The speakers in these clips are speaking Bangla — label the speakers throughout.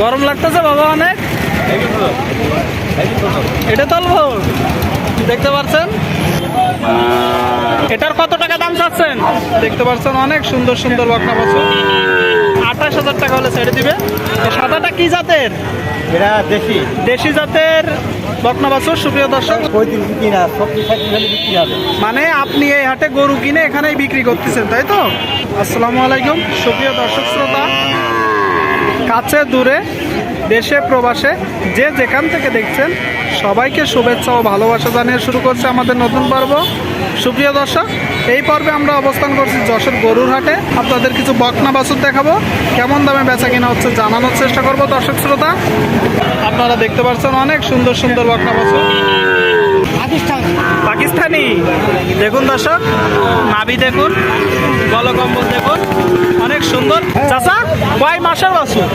Speaker 1: গরম লাগতেছে বাবা অনেক। এটা তুলবো দেখতে পাচ্ছেন এটার কত টাকা দাম চাচ্ছেন? দেখতে পাচ্ছেন অনেক সুন্দর সুন্দর বকনা বাছুর। আঠাশ হাজার টাকা হলে ছেড়ে দিবে। সাদাটা কি জাতের?
Speaker 2: এটা দেশি।
Speaker 1: দেশি জাতের বকনা বাছুর সুপ্রিয় দর্শক। মানে আপনি এই হাটে গরু কিনে এখানেই বিক্রি করতেছেন তাই তো? আসসালামু আলাইকুম সুপ্রিয় দর্শক শ্রোতা। কাছে, দূরে, দেশে, প্রবাসে, যে যেখান থেকে দেখছেন, সবাইকে শুভেচ্ছা ও ভালোবাসা জানিয়ে শুরু করছে আমাদের নতুন পর্ব। সুপ্রিয় দর্শক, এই পর্বে আমরা অবস্থান করছি যশোর গরুর হাটে আপনাদের কিছু বকনা বাছুর দেখাবো। কেমন দামে বেচা কিনা হচ্ছে জানানোর চেষ্টা করব দর্শক শ্রোতা। আপনারা দেখতে পাচ্ছেন অনেক সুন্দর সুন্দর বকনা বাছুর। পাকিস্তানি দেখুন দর্শক নাভি দেখুন গলকম্বল দেখুন অনেক সুন্দর। চাচা কয় মাসের বাছুর?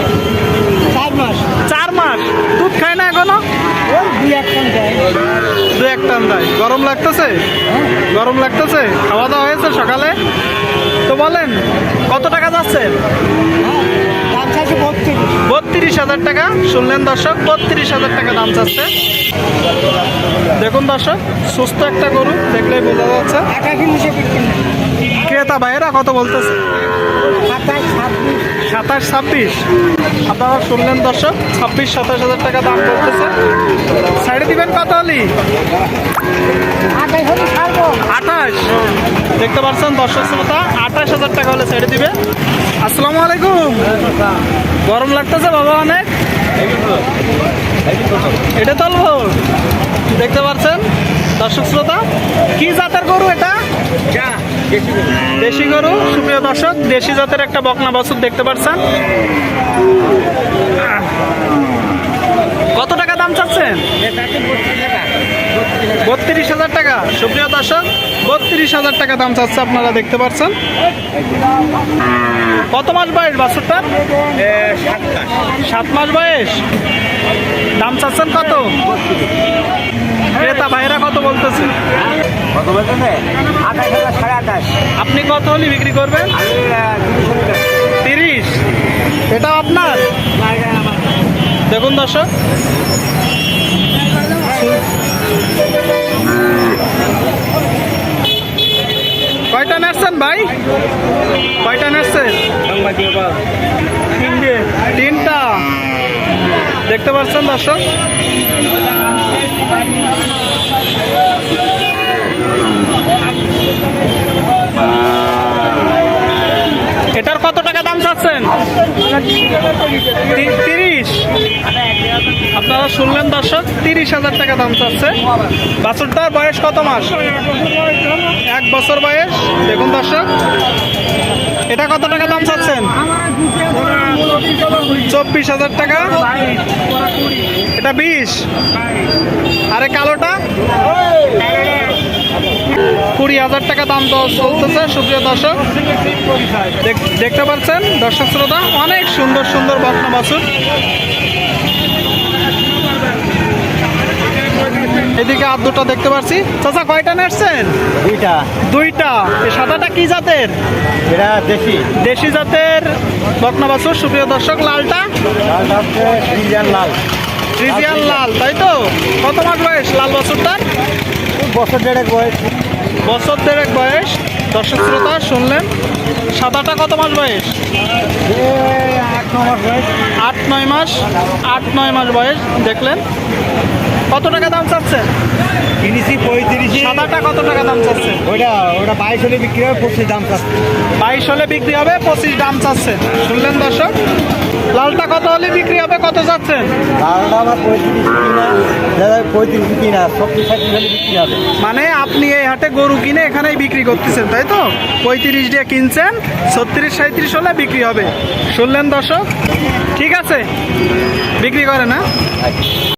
Speaker 2: চার মাস।
Speaker 1: চার মাস। দুধ খায় না
Speaker 2: এখনও?
Speaker 1: দু এক টান দেয়। গরম লাগতেছে? গরম লাগতেছে? খাওয়া দাওয়া হয়েছে সকালে? তো বলেন কত টাকা যাচ্ছে?
Speaker 2: চাইছে বত্রিশ।
Speaker 1: বত্রিশ হাজার টাকা শুনলেন দর্শক বত্রিশ হাজার টাকা দাম চাচ্ছে। দেখুন দর্শক সুস্থ একটা গরু দেখলে বোঝা যাচ্ছে। ক্রেতা ভাইয়েরা কত বলতেছে?
Speaker 2: সাতাশ ছাব্বিশ।
Speaker 1: আপনারা শুনলেন দর্শক ছাব্বিশ সাতাশ হাজার টাকা দাম করতেছে। সাইডে দিবেন কত হলি
Speaker 2: আঠাশ
Speaker 1: আঠাশ। দেখতে পাচ্ছেন দর্শক শ্রোতা আঠাশ হাজার টাকা হলে ছেড়ে দিবে। আসসালামু আলাইকুম। গরম লাগতেছে বাবা অনেক। এটা তুলবো দেখতে পাচ্ছেন দর্শক শ্রোতা কি জাতের গরু এটা? দেশি গরু, সুপ্রিয় দর্শক, দেশি জাতের একটা বকনা বাছুর দেখতে পাচ্ছেন কত টাকা দাম চাচ্ছেন? বত্রিশ হাজার টাকা। সুপ্রিয় দর্শক, বত্রিশ হাজার টাকা দাম চাচ্ছে আপনারা দেখতে পাচ্ছেন কত মাস বয়স বাছুরটার? সাত মাস বয়স। দাম চাচ্ছেন কত? ক্রেতা ভাইরা কত বলতেছে?
Speaker 2: কত আঠাশ হাজার সাড়ে আঠাশ।
Speaker 1: আপনি কত হলে বিক্রি করবেন? তিরিশ এটা আপনার দেখুন দর্শক। কয়টা নেসছেন ভাই? কয়টা নেসছেন তিনটা। দেখতে পাচ্ছেন দর্শক এটার কত টাকা দাম চাচ্ছেন তি- তিরিশ। আপনারা শুনলেন দর্শক, তিরিশ হাজার টাকা দাম চাচ্ছে। বাছুরটার বয়স কত মাস? এক বছর বয়স। দেখুন দর্শক, এটা কত টাকা দাম চাচ্ছেন? চব্বিশ হাজার টাকা। এটা বিশ। আরে কালোটা? কুড়ি হাজার টাকা দাম চলতেছে সুপ্রিয় দর্শক। দেখ- দেখতে পাচ্ছেন দর্শক শ্রোতা অনেক সুন্দর সুন্দর বকনা বাছুর। এদিকে আর দুটো দেখতে পাচ্ছি। চাচা কয়টা নেটছেন
Speaker 2: দুইটা।
Speaker 1: দুইটা। এই সাদাটা কি জাতের?
Speaker 2: এটা দেশি।
Speaker 1: দেশি জাতের বকনা বাছুর সুপ্রিয় দর্শক লালটা?
Speaker 2: লালটা হচ্ছে লাল।
Speaker 1: ফ্রিজিয়ান লাল তাই তো? কত মাস বয়স লাল বাছুরটার?
Speaker 2: বছর দেড়েক বয়স।
Speaker 1: বছর দেড়েক বয়স। দর্শক শ্রোতা শুনলেন? সাদাটা কত মাস বয়স?
Speaker 2: আট ন মাস বয়স।
Speaker 1: আট নয় মাস। আট নয় মাস বয়স দেখলেন? কত টাকা দাম চাচ্ছেন?
Speaker 2: কিনেছি পঁয়ত্রিশে।
Speaker 1: সাদাটা কত টাকা দাম চাচ্ছেন?
Speaker 2: ওইটা ওটা বাইশ হলে বিক্রি হবে পঁচিশ দাম চাচ্ছে
Speaker 1: বাইশ হলে বিক্রি হবে পঁচিশ দাম চাচ্ছেন। শুনলেন দর্শক? লালটা কত হলে বিক্রি হবে কত চাচ্ছেন?
Speaker 2: পঁয়ত্রিশ কিনা পঁয়ত্রিশ কিনা বিক্রি হবে।
Speaker 1: মানে আপনি এই হাটে গরু কিনে এখানেই বিক্রি করতেছেন, তাই তো? পঁয়ত্রিশ দিয়ে কিনছেন, ছত্রিশ সাঁত্রিশ হলে বিক্রি হবে। শুনলেন দর্শক? ঠিক আছে, বিক্রি করে না